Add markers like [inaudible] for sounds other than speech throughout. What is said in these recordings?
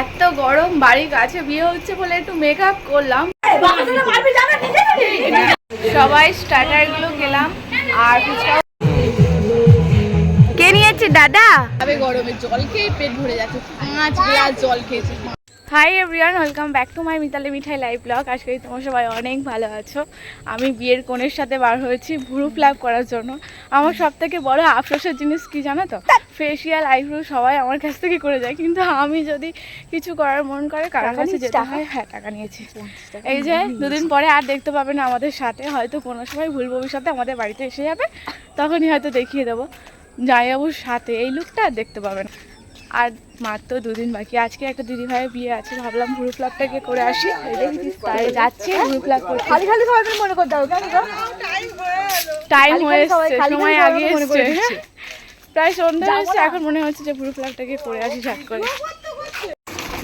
এত গরম বাড়ির কাছে বিয়ে হচ্ছে বলে একটু মেকআপ করলাম। সবাই স্টার্টারগুলো গেলাম আর কে নিয়েছে দাদা? তবে গরমে জল খেয়ে পেট ভরে যাচ্ছে। পাঁচ গ্লাস জল খেয়েছি। Hi everyone welcome back to my Mitali Mithai live blog আজকে তোমরা সবাই অনেক ভালো আছো আমি বিয়ের কোণের সাথে বার হয়েছি ভুরু ফ্ল্যাপ করার জন্য আমার সব থেকে বড় আফসোসের জিনিস কি জানো তো ফেসিয়াল আইব্রো সবাই আমার কাছ থেকে করে যায় কিন্তু আমি যদি কিছু করার মন করে কারোর কাছে যেতে হয় হ্যাঁ টাকা নিয়েছি এই যে দুদিন পরে আর দেখতে পাবে না আমাদের সাথে হয়তো কোনো সময় ভুল ভবিষ্যতে আমাদের বাড়িতে এসে যাবে তখনই হয়তো দেখিয়ে দেবো জামাইবাবুর সাথে এই লুকটা আর দেখতে পাবেন আর মাত্র দুদিন বাকি। আজকে একটা দিদি ভাইয়ের বিয়ে আছে ভাবলাম ভুরু ফ্লাপটাকে করে আসি। তাই যাচ্ছি ভুরু ফ্লাপ করতে। খালি খালি সবাই মনে করতে হবে কেন? টাইম হয়ে সময় আগে এসছে। [laughs] প্রায় সন্ধ্যা হচ্ছে এখন মনে হচ্ছে যে ভুরু ফ্লাপটাকে করে আসি ঝাট করে।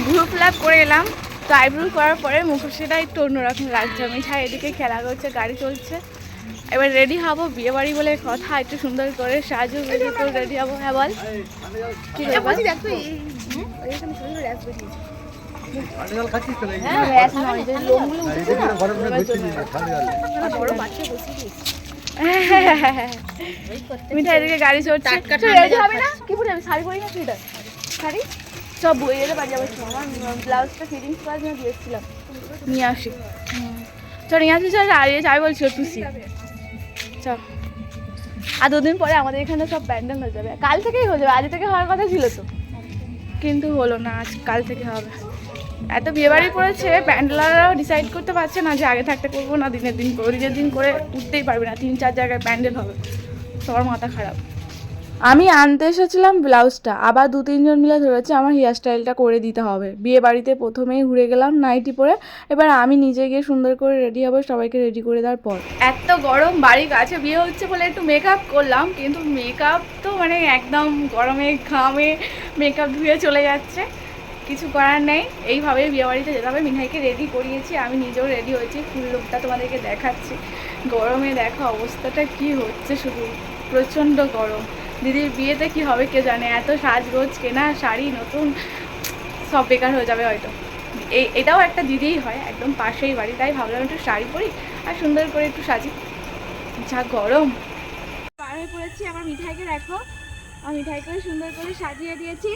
ভুরু ফ্লাপ করে এলাম তো আইব্রু করার পরে মুখোশিটা একটু অন্যরকম লাগছে। মিঠাই এদিকে খেলা করছে গাড়ি চলছে। এবার রেডি হব বিয়ে বাড়ি বলে কথা একটু সুন্দর করে সাজু গুজু করে রেডি হব হ্যাঁ বল। কি বল? হ্যাঁ, র্যাশ নয়, যে লোমগুলো উঠেছে না, ওটার জন্য। মিঠাই এদিকে গাড়ি চড়ছে। হবি না? কি পরে শাড়ি পরি না চুড়িদার শাড়ি? সব বই এলে বাড়ি যাব আমার ব্লাউজটা ফিটিংস করার জন্য দিয়েছিলাম। নিয়ে আসি। চল নিয়ে আসি চল আর যাই বলছি টুসি চল। আর দুদিন পরে আমাদের এখানে সব প্যান্ডেল হয়ে যাবে। কাল থেকেই হয়ে যাবে আজ থেকে হওয়ার কথা ছিল তো। কিন্তু হলো না, আজ কাল থেকে হবে। এত বিয়েবাড়ি পড়েছে প্যান্ডেলাররাও ডিসাইড করতে পারছে না যে আগে থাকতে করব না, দিনের দিন করব দিনের দিন করে উঠতেই পারবে না। তিন, চার জায়গায় প্যান্ডেল হবে। সবার মাথা খারাপ। আমি আনতে এসেছিলাম ব্লাউজটা, আবার দু তিনজন মিলে ধরেছে আমার হেয়ার স্টাইলটা করে দিতে হবে। বিয়ে বাড়িতে প্রথমেই ঘুরে গেলাম নাইটি পরে, এবার আমি নিজে গিয়ে সুন্দর করে রেডি হব, সবাইকে রেডি করে দেওয়ার পর। এত গরম, বাড়ির কাছে বিয়ে হচ্ছে বলে একটু মেকআপ করলাম, কিন্তু মেকআপ তো মানে একদম গরমে, ঘামে মেকআপ ধুয়ে চলে যাচ্ছে। কিছু করার নেই এইভাবে বিয়ে বাড়িতে যেতে হবে। মিঠাইকে রেডি করিয়েছি, আমি নিজেও রেডি হয়েছি ফুল লুকটা তোমাদেরকে দেখাচ্ছি। গরমে দেখা অবস্থাটা কি হচ্ছে শুধু, প্রচণ্ড গরম। দিদির বিয়েতে কি হবে কে জানে? এত সাজগোজ, কেনা শাড়ি, নতুন, সব বেকার হয়ে যাবে হয়তো। এই এটাও একটা দিদিই হয়, একদম পাশেই বাড়ি। তাই ভাবলাম একটু শাড়ি পরি আর সুন্দর করে একটু সাজি। যা গরম। পার হয়ে পড়েছি আমার মিঠাইকে দেখো। আমার মিঠাইকে সুন্দর করে সাজিয়ে দিয়েছি।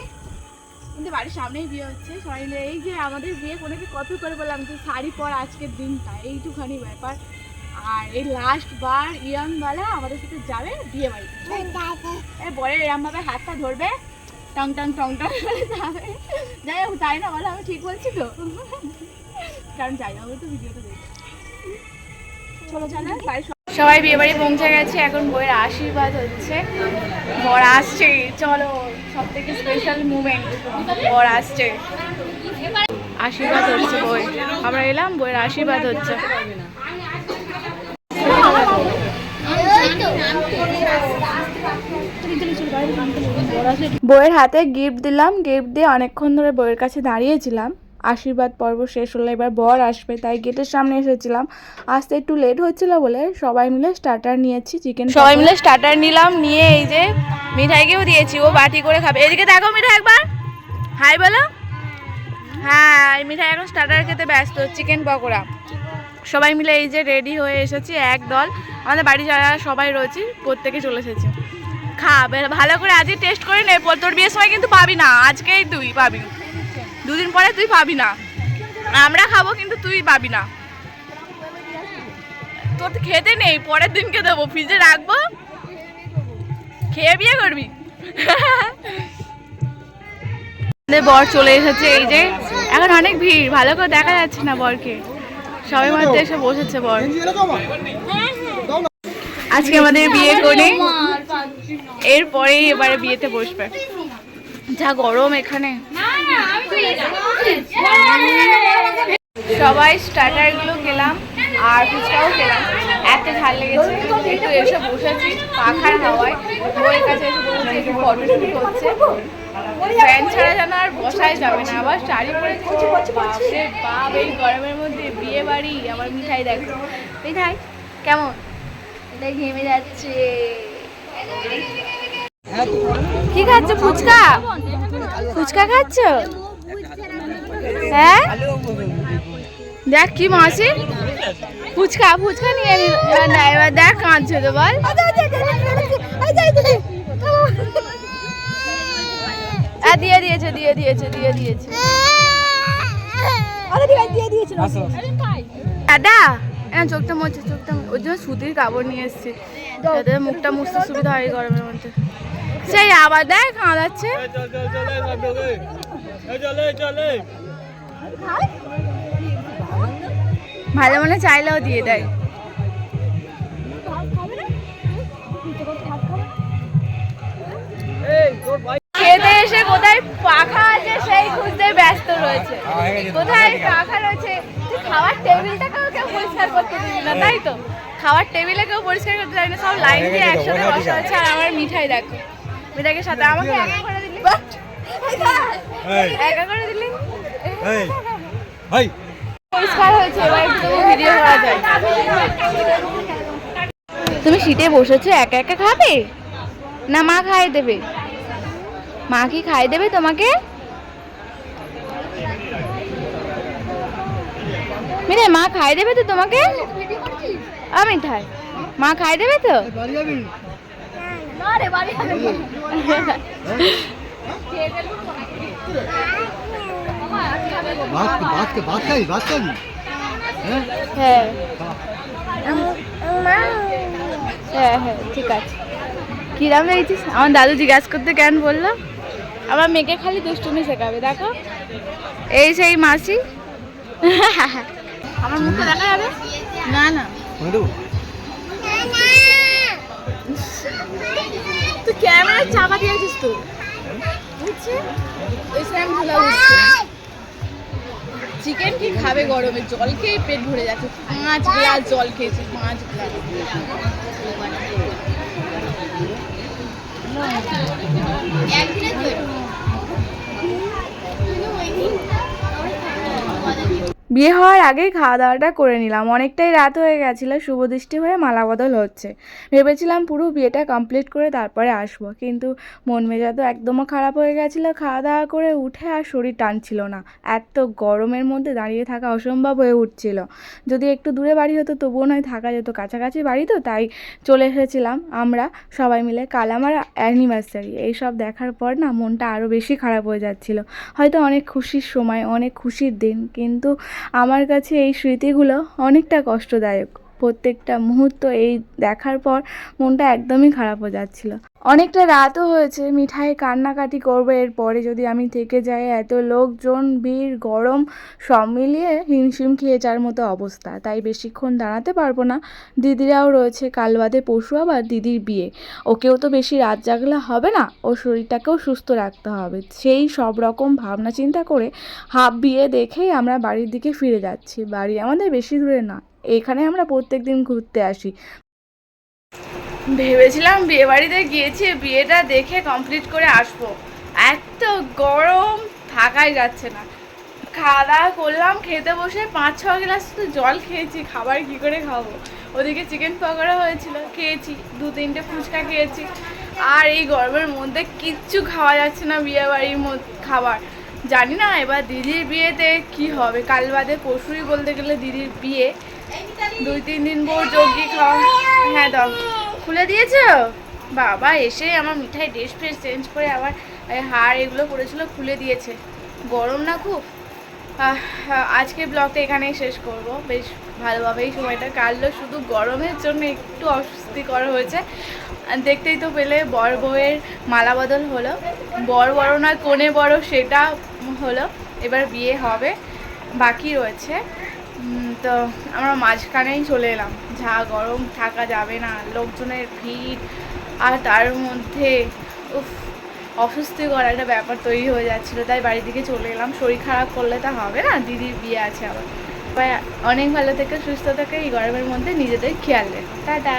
কিন্তু বাড়ির সামনেই বিয়ে হচ্ছে। সবাই এই যে আমাদের বিয়ে কোনোকে কত করে বললাম যে শাড়ি পর আজকের দিনটা। এইটুখানি ব্যাপার। আর এই লাস্ট বার ইয়াংওয়ালা আমাদের সাথে যাবে বিয়ে বাড়িতে। এ বরের এরম ভাবে হাতটা ধরবে, টং টং টং টং করে যাবে। যাই হোক, তাই না বলো? আমি ঠিক বলছি তো? কারণ যাই হবে তো, ভিডিওটা দেখি সবাই বিয়ে বাড়ি পৌঁছে গেছে, এখন বইয়ের আশীর্বাদ হচ্ছে। বর আসছে, চলো সব থেকে স্পেশাল মুমেন্ট বর আসছে। আশীর্বাদ হচ্ছে বই আমরা এলাম বইয়ের আশীর্বাদ হচ্ছে। বইয়ের হাতে গিফট দিলাম গিফট দিয়ে অনেকক্ষণ ধরে বইয়ের কাছে দাঁড়িয়েছিলাম। আশীর্বাদ পর্ব শেষ হলো এবার বর আসবে তাই গেটের সামনে এসেছিলাম। আসতে একটু লেট হচ্ছিল বলে সবাই মিলে স্টার্টার নিয়েছি চিকেন সবাই মিলে স্টার্টার নিলাম নিয়ে এই যে মিঠাইকেও দিয়েছি ও বাটি করে খাবে। এদিকে দেখো মিঠাই একবার। হাই বলো। হ্যাঁ মিঠাই এখন স্টার্টার খেতে ব্যস্ত চিকেন পকোড়া। সবাই মিলে এই যে রেডি হয়ে এসেছি, এক দল। আমাদের বাড়ি যারা সবাই রয়েছি, প্রত্যেকে চলে এসেছে। খা বের- ভালো করে আজই টেস্ট করে নে তোর বিয়ের সময় কিন্তু পাবি না। আজকেই তুই পাবি। দুদিন পরে তুই পাবি না। আমরা খাব, কিন্তু তুই পাবি না। তোর তো খেতে নেই, পরের দিনকে দেবো। ফ্রিজে রাখব। খেয়ে বিয়ে করবি? বর চলে এসেছে, এই যে। এখন অনেক ভিড়, ভালো করে দেখা যাচ্ছে না বরকে। সবাই মধ্যে এসে বসেছে বর আজকে আমাদের বিয়ে করে। এরপরেই এবারে বিয়েতে বসবে। যা গরম এখানে। সবাই স্টার্টারগুলো খেলাম আর ফুচকাও খেলাম। এত ঝাল লেগেছে একটু এসে বসেছি পাখার হাওয়ায়। বইয়ের কাছে এসে বসেছি একটু ফটোশুট হচ্ছে। ফ্যান ছাড়া যেন আর বসাই যাবে না। আবার শাড়ি পরে বাপরে বাপ এই গরমের মধ্যে বিয়ে বাড়ি আমার মিঠাই দেখো। মিঠাই কেমন? এটা ঘেমে যাচ্ছে। কি খাচ্ছ? ফুচকা? ফুচকা খাচ্ছ? হ্যাঁ? দেখ কি মাসি। ফুচকা ফুচকা নিয়ে না, এবার দেখ কাঁদছে তো বল। আ, দিয়ে দিয়েছে দিয়ে দিয়েছে দিয়ে দিয়েছে। দাদা। এ চোখটা মুছে চোখটা। ওর জন্য সুতির কাপড় নিয়ে এসেছি। যাতে মুখটা মুছতে সুবিধা হয় গরমের মধ্যে। সেই আবার দেখ কাঁদাচ্ছে। ভালো মনে চাইলেও দিয়ে দেয়। খেতে এসে কোথায় পাখা খাওয়ার টেবিলে কেউ পরিষ্কার করতে চাই না সব লাইন দিয়ে একসাথে বসা আছে আর আমার মিঠাই দেখো। মিঠাইকে সাথে আমাকে একা করে দিলি? একা করে দিলি? পরিষ্কার হয়েছে এবার একটু ভিডিও করা যায় তুমি সিটে বসেছো একা একা খাবে? না মা খাইয়ে দেবে? মা কি খাইয়ে দেবে তোমাকে? মিরে মা খাইয়ে দেবে তো তোমাকে? আমি ঠাই মা খাই দেবে তো? ঠিক আছে। কিরাম লেগেছিস? আমার দাদু জিজ্ঞাসা করতে কেন বলল? আমার মেয়েকে খালি দুষ্টুমি শেখাবে দেখো। এই সেই মাসি। আমার মুখে দেখা যাবে? না না। मधु তুই ক্যামেরা চাপা তো? স্যাম ধুলা উঠছে চিকেন কি খাবে গরমে? জল খেয়ে পেট ভরে যাচ্ছে। পাঁচ গ্লাস জল খেয়েছি, পাঁচ গ্লাস। বিয়ে হওয়ার আগেই খাওয়া দাওয়াটা করে নিলাম। অনেকটাই রাত হয়ে গেছিল, শুভ দৃষ্টি হয়ে মালা বদল হচ্ছে। ভেবেছিলাম পুরো বিয়েটা কমপ্লিট করে তারপরে আসব, কিন্তু মন মেজা তো একদমও খারাপ হয়ে গেছিল। খাওয়া দাওয়া করে উঠে আর শরীর টানছিল না। এত গরমের মধ্যে দাঁড়িয়ে থাকা অসম্ভব হয়ে উঠছিল। যদি একটু দূরে বাড়ি হতো, তবুও নয়, থাকা যেত কাছাকাছি বাড়ি তো, তাই চলে এসেছিলাম আমরা সবাই মিলে কাল আমার অ্যানিভার্সারি এইসব দেখার পর না মনটা আরও বেশি খারাপ হয়ে যাচ্ছিল। হয়তো অনেক খুশির সময়, অনেক খুশির দিন, কিন্তু আমার কাছে এই স্মৃতিগুলো অনেকটা কষ্টদায়ক। প্রত্যেকটা মুহূর্ত এই দেখার পর মনটা একদমই খারাপ হয়ে যাচ্ছিল। অনেকটা রাতও হয়েছে, মিঠাই কান্নাকাটি করবে এরপরে যদি আমি থেকে যাই, এত লোকজন, ভিড়, গরম, সব মিলিয়ে হিমশিম খেয়ে যাওয়ার মতো অবস্থা। তাই বেশিক্ষণ দাঁড়াতে পারব না। দিদিরাও রয়েছে কাল বাদে পশু আবার দিদির বিয়ে। ওকেও তো বেশি রাত জাগলে হবে না, ও শরীরটাকেও সুস্থ রাখতে হবে। সেই সব রকম ভাবনা চিন্তা করে হাফ বিয়ে দেখেই আমরা বাড়ির দিকে ফিরে যাচ্ছি। বাড়ি আমাদের বেশি দূরে না এখানে আমরা প্রত্যেক দিন ঘুরতে আসি। ভেবেছিলাম বিয়ে বাড়িতে গিয়েছি, বিয়েটা দেখে কমপ্লিট করে আসব। এত গরম, থাকাই যাচ্ছে না। খাওয়া দাওয়া করলাম, খেতে বসে পাঁচ ছ গ্লাস তো জল খেয়েছি, খাবার কি করে খাব? ওদিকে চিকেন পকোড়া হয়েছিল, খেয়েছি দু তিনটে ফুচকা খেয়েছি। আর এই গরমের মধ্যে কিচ্ছু খাওয়া যাচ্ছে না বিয়ে বাড়ির মধ্যে, খাবার। জানি না, এবার দিদির বিয়েতে কি হবে? কাল বাদে পরশুই বলতে গেলে দিদির বিয়ে। দুই, তিন দিন পর যোগ্যি খাওয়া হ্যাঁ দাও। খুলে দিয়েছ? বাবা, এসে আমার মিঠাই ড্রেস ফ্রেস চেঞ্জ করে আবার হার এগুলো পড়েছিল খুলে দিয়েছে। গরম না খুব? আজকে ব্লগটা এখানেই শেষ করব। বেশ ভালোভাবেই সময়টা কাটলো, শুধু গরমের জন্য একটু অস্বস্তিকর হয়েছে। দেখতেই তো পেলে বর বউয়ের মালা বদল হলো। বর বড় না কোণে বড় সেটা হলো, এবার বিয়ে হবে, বাকি রয়েছে। তো আমরা মাঝখানেই চলে এলাম। যা গরম থাকা যাবে না, লোকজনের ভিড়, আর তার মধ্যে, উফ, অস্বস্তিকর একটা ব্যাপার তৈরি হয়ে যাচ্ছিল। তাই বাড়ির দিকে চলে এলাম। শরীর খারাপ করলে তা হবে না, দিদির বিয়ে আছে আবার। অনেক ভালো থেকে, সুস্থ থেকে এই গরমের মধ্যে নিজেদের খেয়াল রেখো। টাটা!